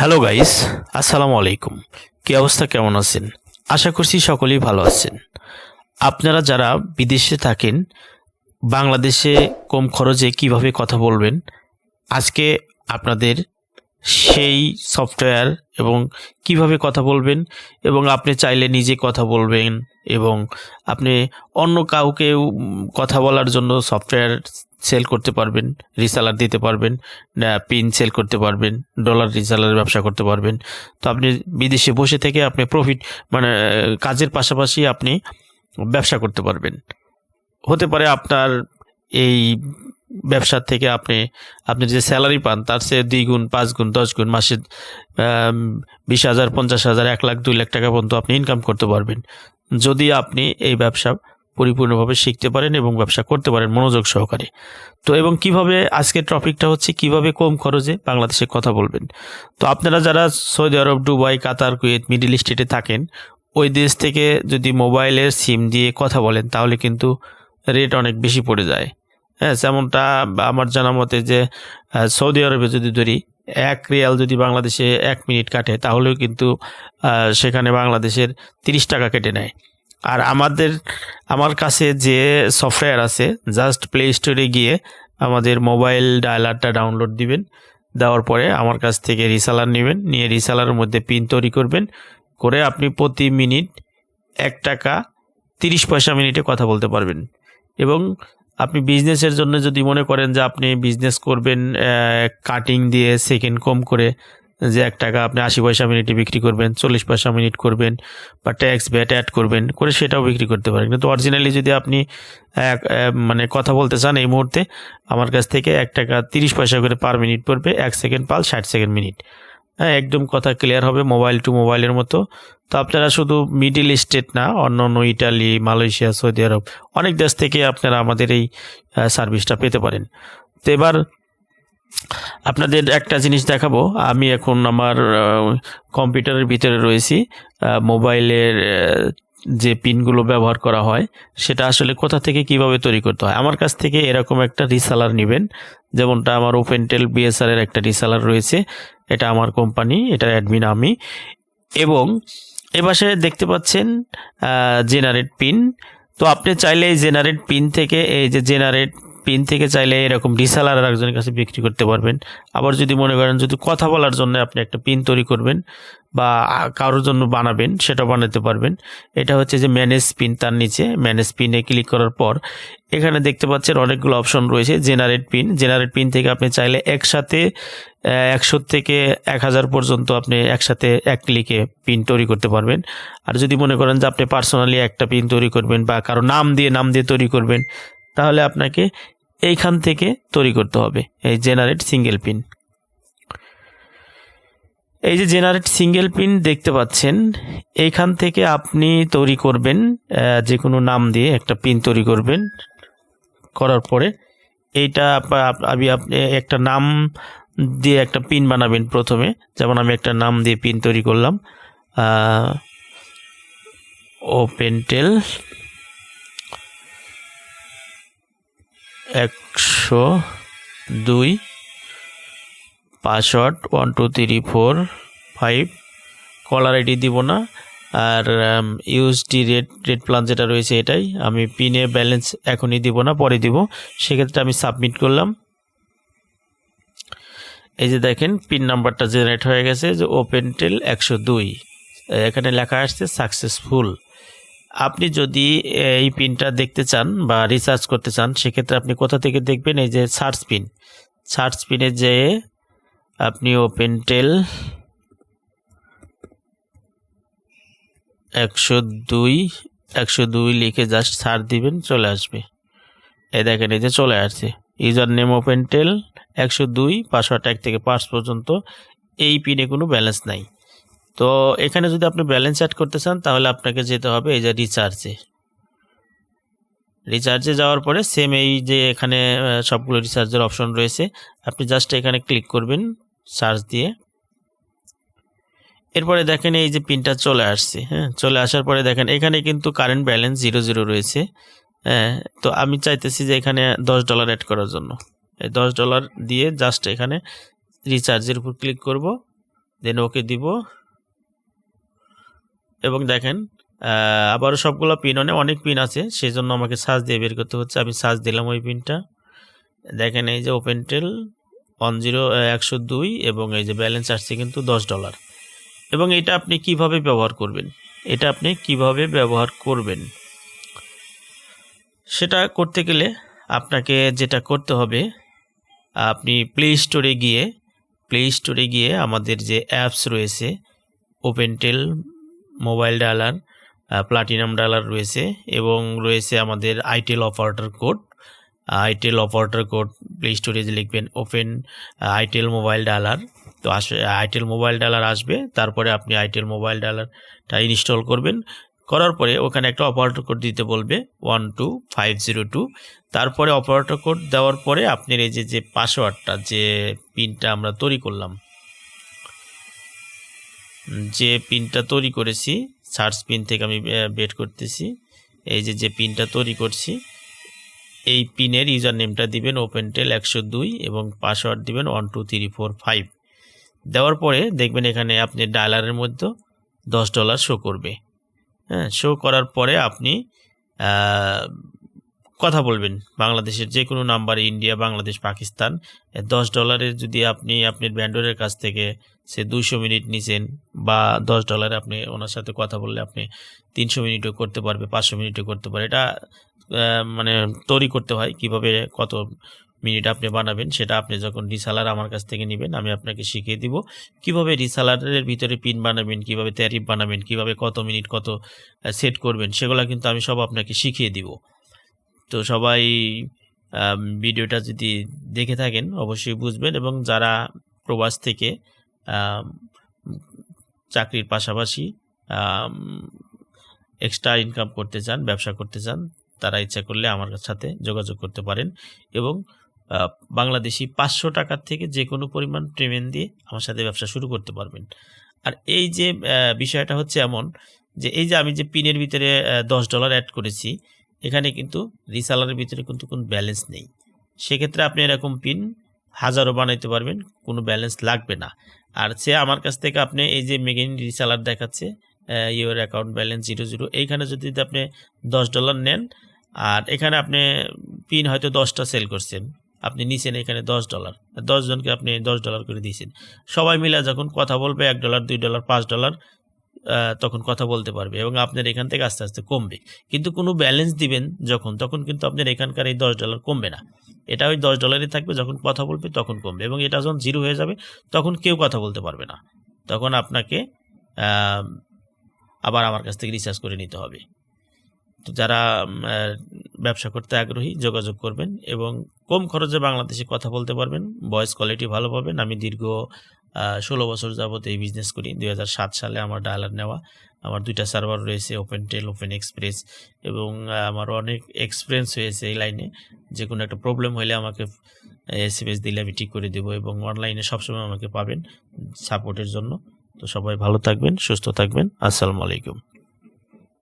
Hello guys আসসালামু আলাইকুম কি অবস্থা? কেমন আছেন? আশা করছি সকলেই ভালো আছেন। আপনারা যারা বিদেশে থাকেন, বাংলাদেশে কম খরচে কীভাবে কথা বলবেন, আজকে আপনাদের সেই সফটওয়্যার এবং কীভাবে কথা বলবেন এবং আপনি চাইলে নিজে কথা বলবেন এবং আপনি অন্য কাউকে কথা বলার জন্য সফটওয়্যার সেল করতে পারবেন রিসালার দিতে পারবেন পিন সেল করতে পারবেন ডলার রিসেলার ব্যবসা করতে পারবেন। তো আপনি বিদেশে বসে থেকে আপনি প্রফিট মানে কাজের পাশাপাশি আপনি ব্যবসা করতে পারবেন। হতে পারে আপনার এই ব্যবসার থেকে আপনি আপনি যে স্যালারি পান, তার চেয়ে দুই গুণ, পাঁচ গুণ, দশ গুণ মাসে বিশ হাজার, পঞ্চাশ হাজার, এক লাখ, দুই লাখ টাকা পর্যন্ত আপনি ইনকাম করতে পারবেন। যদি আপনি এই ব্যবসা পরিপূর্ণভাবে শিখতে পারেন এবং ব্যবসা করতে পারেন মনোযোগ সহকারে। তো এবং কীভাবে আজকের টপিকটা হচ্ছে কীভাবে কম খরচে বাংলাদেশে কথা বলবেন? তো আপনারা যারা Saudi Arab, Dubai, Qatar, Kuwait, middle স্টেটে থাকেন, ওই দেশ থেকে যদি মোবাইলের সিম দিয়ে কথা বলেন, তাহলে কিন্তু রেট অনেক বেশি পড়ে যায়। হ্যাঁ যেমনটা আমার জানা মতে যে সৌদি আরবে যদি ধরি, এক রিয়াল যদি বাংলাদেশে এক মিনিট কাটে, তাহলেও কিন্তু সেখানে বাংলাদেশের তিরিশ টাকা কেটে নেয়। আর আমাদের, আমার কাছে যে সফটওয়্যার আছে জাস্ট প্লে স্টোরে গিয়ে আমাদের মোবাইল ডায়ালারটা ডাউনলোড দিবেন। দেওয়ার পরে আমার কাছ থেকে রিসালার নেবেন, নিয়ে রিসালারের মধ্যে পিন তৈরি করবেন। করে আপনি প্রতি মিনিট এক টাকা তিরিশ পয়সা মিনিটে কথা বলতে পারবেন। এবং আপনি বিজনেসের জন্য যদি মনে করেন যে আপনি বিজনেস করবেন কাটিং দিয়ে সেকেন্ড কম করে যে এক টাকা আপনি আশি পয়সা মিনিটে বিক্রি করবেন, চল্লিশ পয়সা মিনিট করবেন বা ট্যাক্স ব্যাট অ্যাড করবেন, করে সেটাও বিক্রি করতে পারেন। কিন্তু অরিজিনালি যদি আপনি এক মানে কথা বলতে চান এই মুহূর্তে, আমার কাছ থেকে এক টাকা তিরিশ পয়সা করে পার মিনিট পড়বে, এক সেকেন্ড পাল ষাট সেকেন্ড মিনিট হ্যাঁ একদম কথা ক্লিয়ার হবে মোবাইল টু মোবাইলের মতো। তো আপনারা শুধু মিডিল স্টেট না অন্য অন্য ইটালি, মালয়েশিয়া, সৌদি আরব, অনেক দেশ থেকে আপনারা আমাদের এই সার্ভিসটা পেতে পারেন। তো এবার আপনাদের একটা জিনিস দেখাবো। আমি এখন আমার কম্পিউটারের ভিতরে রয়েছি। মোবাইলের যে পিনগুলো ব্যবহার করা হয়, সেটা আসলে কোথা থেকে কীভাবে তৈরি করতে হয়? আমার কাছ থেকে এরকম একটা রিসালার নেবেন। যেমনটা আমার ওপেনটেল বিএসআর এর একটা রিসালার রয়েছে। এটা আমার কোম্পানি এটা অ্যাডমিন আমি। এবং এ পাশে দেখতে পাচ্ছেন জেনারেট পিন তো আপনি চাইলে এই জেনারেট পিন থেকে, এই যে জেনারেট পিন থেকে চাইলে এরকম রিসালার আর একজনের কাছে বিক্রি করতে পারবেন। আবার যদি মনে করেন যদি কথা বলার জন্য আপনি একটা পিন তৈরি করবেন বা কারোর জন্য বানাবেন সেটা বানাতে পারবেন। এটা হচ্ছে যে ম্যানেজ পিন তার নিচে। ম্যানেজ পিনে ক্লিক করার পর এখানে দেখতে পাচ্ছেন অনেকগুলো অপশন রয়েছে জেনারেট পিন জেনারেট পিন থেকে আপনি চাইলে একসাথে একশো থেকে এক হাজার পর্যন্ত আপনি একসাথে এক ক্লিকে পিন তৈরি করতে পারবেন। আর যদি মনে করেন যে আপনি পার্সোনালি একটা পিন তৈরি করবেন বা কারও নাম দিয়ে নাম দিয়ে তৈরি করবেন তাহলে আপনাকে এইখান থেকে তৈরি করতে হবে। এই জেনারেট সিঙ্গেল পিন এই যে জেনারেট সিঙ্গেল পিন দেখতে পাচ্ছেন, এইখান থেকে আপনি তৈরি করবেন যে কোনো নাম দিয়ে একটা পিন তৈরি করবেন। করার পরে এইটা আমি আপনি একটা নাম দিয়ে একটা পিন বানাবেন প্রথমে। যেমন আমি একটা নাম দিয়ে পিন তৈরি করলাম ওপেনটেল একশো দুই, password one two three four five caller ID দিব না। আর ইউএসডি রেট রেট প্ল্যান যেটা রয়েছে এটাই, আমি পিনে ব্যালেন্স এখনই দিব না, পরে দিব। সেক্ষেত্রে আমি সাবমিট করলাম। এই যে দেখেন পিন নাম্বারটা জেনারেট হয়ে গেছে, যে ওপেন টেল একশো দুই। এখানে লেখা আসছে সাকসেসফুল আপনি যদি এই পিনটা দেখতে চান বা রিসার্চ করতে চান, সেক্ষেত্রে আপনি কোথা থেকে দেখবেন? এই যে সার্চ পিন সার্চ পিনে যেয়ে আপনি ওপেন টেল একশো দুই একশো দুই লিখে জাস্ট সার্চ দিবেন, চলে আসবে। এই দেখেন, এই যে চলে আসছে। ইউজার নেম ওপেন টেল একশো দুই পাসওয়ার্ড এক থেকে পাঁচ পর্যন্ত, এই পিনে কোনো ব্যালেন্স নাই। তো এখানে যদি আপনি ব্যালেন্স অ্যাড করতে চান, তাহলে আপনাকে যেতে হবে এই যে রিচার্জে রিচার্জে যাওয়ার পরে সেম এই যে এখানে সবগুলো রিচার্জের অপশন রয়েছে। আপনি জাস্ট এখানে ক্লিক করবেন সার্চ দিয়ে। এরপরে দেখেন এই যে পিনটা চলে আসছে হ্যাঁ চলে আসার পরে দেখেন এখানে কিন্তু কারেন্ট ব্যালেন্স জিরো জিরো রয়েছে হ্যাঁ তো আমি চাইতেছি যে এখানে দশ ডলার অ্যাড করার জন্য। এই দশ ডলার দিয়ে জাস্ট এখানে রিচার্জের উপর ক্লিক করব দেন ওকে দিব। এবং দেখেন আবারও সবগুলো পিন অনেক অনেক পিন আছে সেই জন্য আমাকে সার্চ দিয়ে বের করতে হচ্ছে। আমি সার্চ দিলাম ওই পিনটা দেখেন এই যে ওপেন টেল ওয়ান জিরো একশো দুই এবং এই যে ব্যালেন্স আসছে কিন্তু দশ ডলার এবং এটা আপনি কীভাবে ব্যবহার করবেন? এটা আপনি কীভাবে ব্যবহার করবেন? সেটা করতে গেলে আপনাকে যেটা করতে হবে, আপনি প্লে স্টোরে গিয়ে প্লে স্টোরে গিয়ে আমাদের যে অ্যাপস রয়েছে ওপেনটেল মোবাইল ডালার প্লাটিনাম ডালার রয়েছে এবং রয়েছে আমাদের iTel operator code iTel operator code play স্টোরে লিখবেন ওপেন আইটেল মোবাইল ডালার তো আসে আইটেল মোবাইল ডালার আসবে, তারপরে আপনি আইটেল মোবাইল ডালারটা ইনস্টল করবেন। করার পরে ওখানে একটা অপারেটর কোড দিতে বলবে one two five zero two তারপরে অপারেটর কোড দেওয়ার পরে আপনার এই যে যে পাসওয়ার্ডটা যে পিনটা আমরা তৈরি করলাম যে পিনটা তৈরি করেছি, সার্চ পিন থেকে আমি বের করতেছি। এই যে যে পিনটা তৈরি করছি, এই পিনের ইউজার নেমটা দিবেন ওপেনটেল একশো দুই এবং পাসওয়ার্ড দিবেন one two three four five দেওয়ার পরে দেখবেন এখানে আপনি ডালারের মধ্যে দশ ডলার শো করবে। হ্যাঁ শো করার পরে আপনি কথা বলবেন। বাংলাদেশের যে কোনো নাম্বারে ইন্ডিয়া, বাংলাদেশ, পাকিস্তান দশ ডলারের যদি আপনি আপনার ব্যান্ডরের কাছ থেকে সে দুইশো মিনিট নিছেন বা দশ ডলারে আপনি ওনার সাথে কথা বললে আপনি তিনশো মিনিটও করতে পারবে, পাঁচশো মিনিটও করতে পারে এটা মানে তৈরি করতে হয় কীভাবে কত মিনিট আপনি বানাবেন, সেটা আপনি যখন রিসালার আমার কাছ থেকে নেবেন, আমি আপনাকে শিখিয়ে দিব। কীভাবে রিসালারের ভিতরে পিন বানাবেন, কীভাবে ট্যারিফ বানাবেন, কীভাবে কত মিনিট কত সেট করবেন, সেগুলো কিন্তু আমি সব আপনাকে শিখিয়ে দিব। তো সবাই ভিডিওটা যদি দেখে থাকেন, অবশ্যই বুঝবেন এবং যারা প্রবাস থেকে চাকরির পাশাপাশি এক্সট্রা ইনকাম করতে চান, ব্যবসা করতে চান, তারা ইচ্ছা করলে আমার সাথে যোগাযোগ করতে পারেন এবং বাংলাদেশি পাঁচশো টাকার থেকে যে কোনো পরিমাণ পেমেন্ট দিয়ে আমার সাথে ব্যবসা শুরু করতে পারবেন। আর এই যে বিষয়টা হচ্ছে এমন যে, এই যে আমি যে পিনের ভিতরে দশ ডলার অ্যাড করেছি এখানে কিন্তু রিসালারের ভিতরে কিন্তু কোনো ব্যালেন্স নেই। সেক্ষেত্রে আপনি এরকম পিন হাজারও বানাইতে পারবেন, কোনো ব্যালেন্স লাগবে না। আর সে আমার কাছ থেকে আপনি এই যে মেগিন রিসালার দেখাচ্ছে your account balance zero zero এইখানে যদি আপনি দশ ডলার নেন, আর এখানে আপনি পিন হয়তো দশটা সেল করছেন, আপনি নিছেন এখানে দশ ডলার দশজনকে আপনি দশ ডলার করে দিয়েছেন। সবাই মিলে যখন কথা বলবে, এক ডলার দুই ডলার পাঁচ ডলার তখন কথা বলতে পারবে এবং আপনার এখান থেকে আস্তে আস্তে কমবে। কিন্তু কোনো ব্যালেন্স দিবেন যখন, তখন কিন্তু আপনার এখানকার এই দশ ডলার কমবে না। এটা ওই দশ ডলারই থাকবে, যখন কথা বলবে তখন কমবে এবং এটা যখন জিরো হয়ে যাবে, তখন কেউ কথা বলতে পারবে না। তখন আপনাকে আবার আমার কাছ থেকে রিচার্জ করে নিতে হবে। তো যারা ব্যবসা করতে আগ্রহী, যোগাযোগ করবেন এবং কম খরচে বাংলাদেশে কথা বলতে পারবেন ভয়েস কোয়ালিটি ভালো পাবেন। আমি দীর্ঘ ষোলো বছর যাবত এই বিজনেস করি। দু হাজার সাত সালে আমার ডায়ালার নেওয়া। আমার দুইটা সার্ভার রয়েছে ওপেন টেল ওপেন এক্সপ্রেস এবং আমার অনেক এক্সপিরিয়েন্স হয়েছে এই লাইনে যে কোনো একটা প্রবলেম হলে আমাকে এস এম এস দিলে আমি ঠিক করে দেবো এবং অনলাইনে সবসময় আমাকে পাবেন সাপোর্টের জন্য। তো সবাই ভালো থাকবেন, সুস্থ থাকবেন। আসসালামু আলাইকুম।